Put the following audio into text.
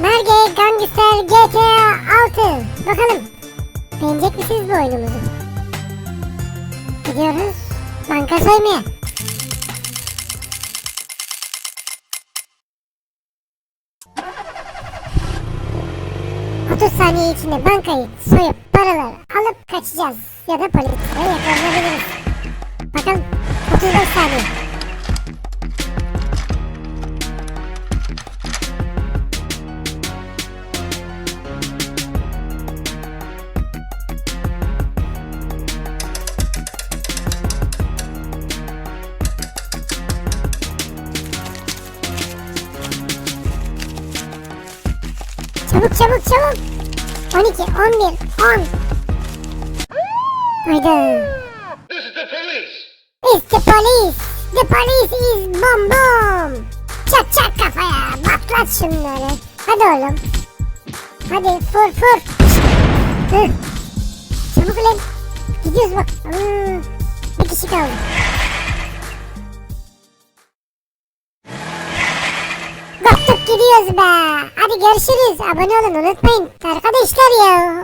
Nerede Gangster GTA 6? Bakalım. Beğenecek misiniz bu oyunumuzu? Gidiyoruz. Banka soymaya. ...30 saniye içinde bankayı soyup paraları alıp kaçacağız. Ya da polislere yakalanabiliriz. Bakalım 35 saniye. Çabuk çabuk çabuk. 12, 11, 10. Hayda. This is the police. It's the police. The police is bom bom. Çak çak kafaya. Patlat şunları. Hadi oğlum. Hadi fır fır. Çabuk ulan. Gidiyoruz bak. Hmm. Bir kişi kaldı. Gidiyoruz be. Hadi görüşürüz. Abone olun unutmayın. Arkadaşlar ya.